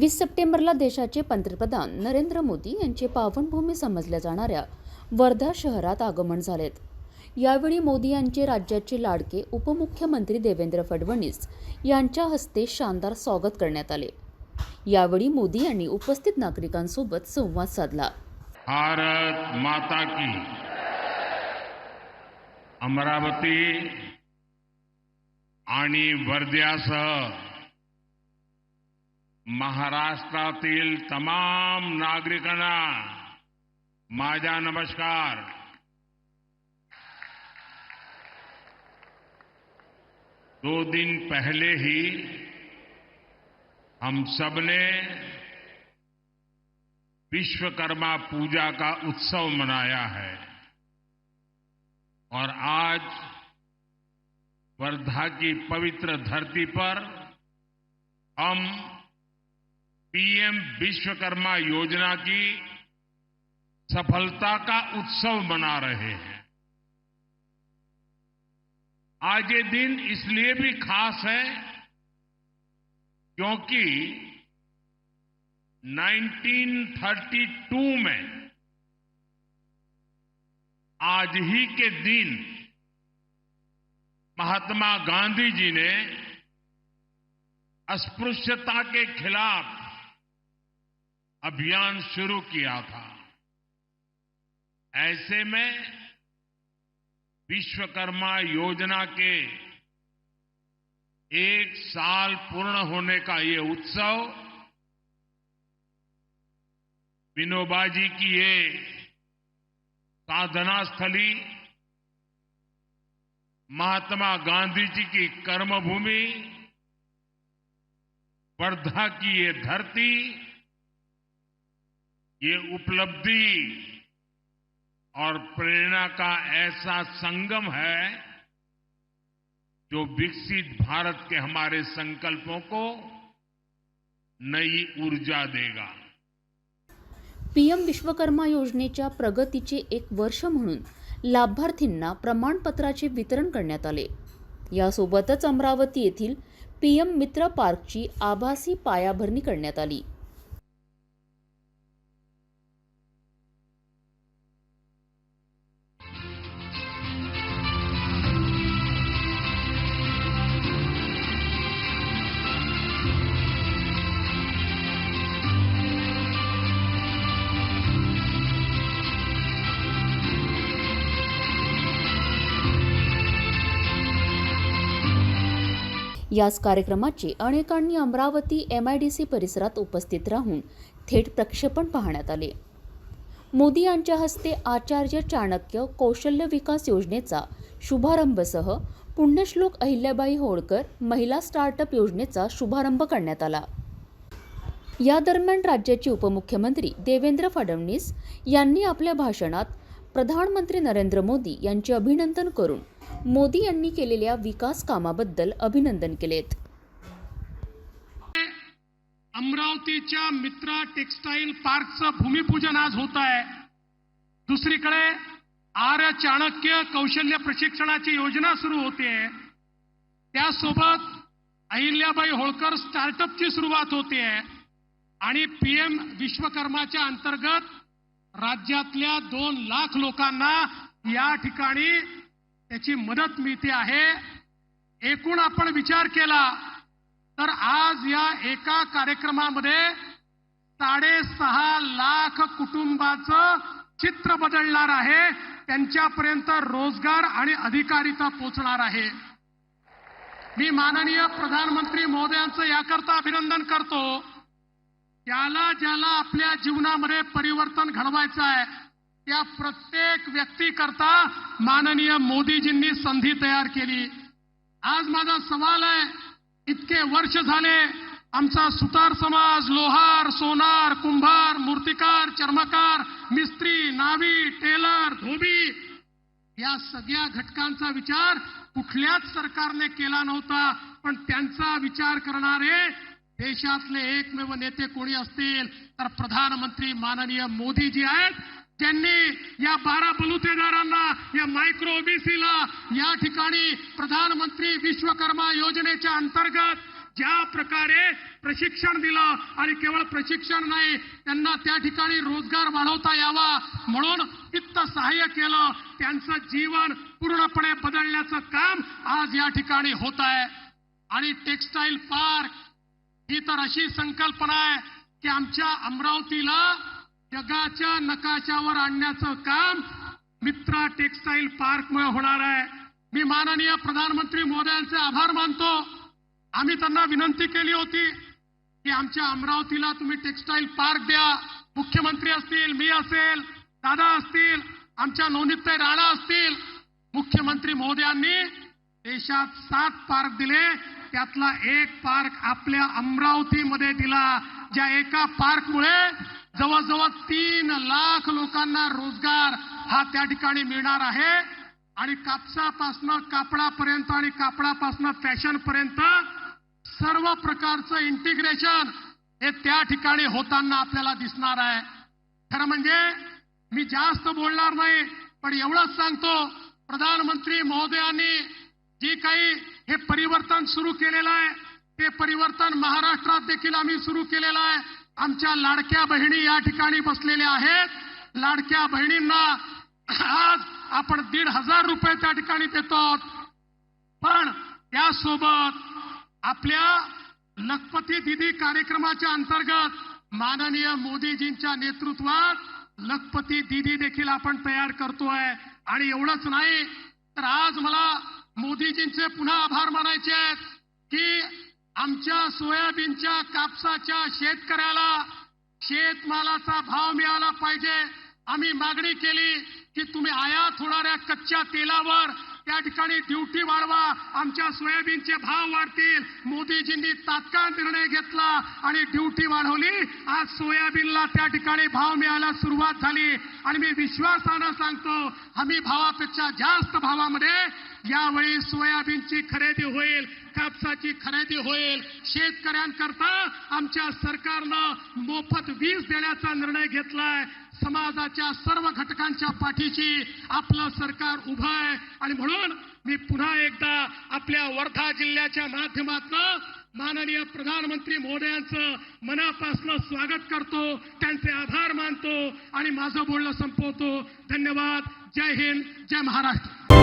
वीस सप्टेंबरला देशाचे पंतप्रधान नरेंद्र मोदी यांचे पावनभूमी समजल्या जाणाऱ्या वर्धा शहरात आगमन झालेत. यावेळी मोदी यांचे राज्याचे लाडके उपमुख्यमंत्री देवेंद्र फडणवीस यांच्या हस्ते शानदार स्वागत करण्यात आले. यावेळी मोदी यांनी उपस्थित नागरिकांसोबत संवाद साधला. भारत माता की. अमरावती आणि वर्ध्यासह महाराष्ट्रातील तमाम नागरिकांना माझा नमस्कार. दो दिन पहले ही हम सबने विश्वकर्मा पूजा का उत्सव मनाया है और आज वर्धा की पवित्र धरती पर हम पीएम विश्वकर्मा योजना की सफलता का उत्सव मना रहे हैं। आज ये दिन इसलिए भी खास है क्योंकि 1932 में आज ही के दिन महात्मा गांधी जी ने अस्पृश्यता के खिलाफ अभियान शुरू किया था। ऐसे में विश्वकर्मा योजना के एक साल पूर्ण होने का ये उत्सव, विनोबा जी की ये साधना स्थली महात्मा गांधी जी की कर्मभूमि, वर्धा की ये धरती ये उपलब्धि और प्रेरणा का ऐसा संगम है जो विकसित भारत के हमारे संकल्पों को नई ऊर्जा देगा। पीएम विश्वकर्मा योजनेच्या प्रगतीचे एक वर्ष म्हणून लाभार्थींना प्रमाणपत्राचे वितरण करण्यात आले. यासोबतच अमरावती येथील पीएम मित्र पार्कची आभासी पायाभरणी करण्यात आली. याच कार्यक्रमाचे अनेकांनी Amravati M I D C परिसरात उपस्थित राहून थेट प्रक्षेपण पाहण्यात आले. मोदी यांच्या हस्ते आचार्य चाणक्य कौशल्य विकास योजनेचा शुभारंभसह पुण्यश्लोक अहिल्याबाई होळकर महिला स्टार्टअप योजनेचा शुभारंभ करण्यात आला. या दरम्यान राज्याचे उपमुख्यमंत्री देवेंद्र फडणवीस यांनी आपल्या भाषणात प्रधानमंत्री नरेंद्र मोदी यांचे अभिनंदन करून मोदी यांनी केलेल्या विकास कामाबद्दल अभिनंदन केलेत. अमरावतीच्या मित्रा टेक्सटाईल पार्कचं भूमिपूजन आज होत आहे. दुसरीकडे आर्य चाणक्य कौशल्य प्रशिक्षणाची योजना सुरू होते. त्यासोबत अहिल्याबाई होळकर स्टार्टअपची सुरुवात होते. आणि पीएम विश्वकर्माच्या अंतर्गत राज्यातल्या दोन लाख लोकांना या ठिकाणी त्याची मदत मिळते आहे. एकूण आपण विचार केला तर आज या एका कार्यक्रमामध्ये साडेसहा लाख कुटुंबाचं चित्र बदलणार आहे. त्यांच्यापर्यंत रोजगार आणि अधिकारिता पोचणार आहे. मी माननीय प्रधानमंत्री महोदयांचं याकरता अभिनंदन करतो. ज्याला ज्याला आपल्या जीवनामध्ये परिवर्तन घडवायचं आहे त्या प्रत्येक व्यक्तीकरता माननीय मोदीजींनी संधी तयार केली. आज माझा सवाल आहे इतके वर्ष झाले आमचा सुतार समाज लोहार सोनार कुंभार मूर्तिकार चर्मकार मिस्त्री नावी टेलर धोबी या सगळ्या घटकांचा विचार कुठल्याच सरकारने केला नव्हता पण त्यांचा विचार करणारे देशातले एकमेव नेते कोणी असतील? तर प्रधानमंत्री माननीय मोदीजी आहेत. त्यांनी या बारा बलुतेदारांना या मायक्रो ओबीसीला या ठिकाणी प्रधानमंत्री विश्वकर्मा योजनेच्या अंतर्गत ज्या प्रकारे प्रशिक्षण दिलं आणि केवळ प्रशिक्षण नाही त्यांना त्या ठिकाणी रोजगार वाढवता यावा म्हणून वित्त सहाय्य केलं. त्यांचं जीवन पूर्णपणे बदलण्याचं काम आज या ठिकाणी होत आहे. आणि टेक्स्टाईल पार्क ही तर अशी संकल्पना आहे की आमच्या अमरावतीला जगाच्या नकाशावर आणण्याचं काम मित्रा टेक्स्टाईल पार्कमुळे होणार आहे. मी माननीय प्रधानमंत्री मोदयांचे आभार मानतो. आम्ही त्यांना विनंती केली होती की आमच्या अमरावतीला तुम्ही टेक्स्टाईल पार्क द्या. मुख्यमंत्री असतील मी असेल दादा असतील आमच्या नवनीतताई राणा असतील. मुख्यमंत्री मोदयांनी देशात सात पार्क दिले. त्यातला एक पार्क आपल्या अमरावतीमध्ये दिला. ज्या एका पार्कमुळे जवळजवळ तीन लाख लोकांना रोजगार हा त्या ठिकाणी मिळणार आहे. आणि कापसापासनं कापडापर्यंत आणि कापडापासनं फॅशनपर्यंत सर्व प्रकारचं इंटिग्रेशन हे त्या ठिकाणी होताना आपल्याला दिसणार आहे. खरं म्हणजे मी जास्त बोलणार नाही पण एवढंच सांगतो प्रधानमंत्री महोदयांनी जे काही हे परिवर्तन सुरू केलेलं आहे ते परिवर्तन महाराष्ट्रात देखील आम्ही सुरू केलेलं आहे. आमच्या लाडक्या बहिणी या ठिकाणी बसलेल्या आहेत. लाडक्या बहिणींना आज आपण दीड हजार रुपये त्या ठिकाणी देतो. पण त्यासोबत आपल्या लखपती दिदी कार्यक्रमाच्या अंतर्गत माननीय मोदीजींच्या नेतृत्वात लखपती दिदी देखील आपण तयार करतोय. आणि एवढंच नाही तर आज मला मोदीजींचे पुन्हा आभार मानायचे आहेत की आमच्या सोयाबीनच्या कापसाच्या शेतकऱ्याला शेतमालाचा भाव मिळाला पाहिजे. आम्ही मागणी केली की तुम्ही आयात होणाऱ्या कच्च्या तेलावर त्या ठिकाणी ड्युटी वाढवा. आमच्या सोयाबीनचे भाव वाढतील. मोदीजींनी तात्काळ निर्णय घेतला आणि ड्युटी वाढवली. आज सोयाबीनला त्या ठिकाणी भाव मिळायला सुरुवात झाली. आणि मी विश्वासानं सांगतो हमी भावापेक्षा जास्त भावामध्ये यावेळी सोयाबीनची खरेदी होईल कापसाची खरेदी होईल. शेतकऱ्यांकरता आमच्या सरकारनं मोफत वीज देण्याचा निर्णय घेतलाय. समाजाच्या सर्व घटकांच्या पाठीशी आपलं सरकार उभं आहे. आणि म्हणून मी पुन्हा एकदा आपल्या वर्धा जिल्ह्याच्या माध्यमातून माननीय प्रधानमंत्री मोदयांचं मनापासून स्वागत करतो त्यांचे आभार मानतो आणि माझं बोलणं संपवतो. धन्यवाद. जय हिंद. जय महाराष्ट्र.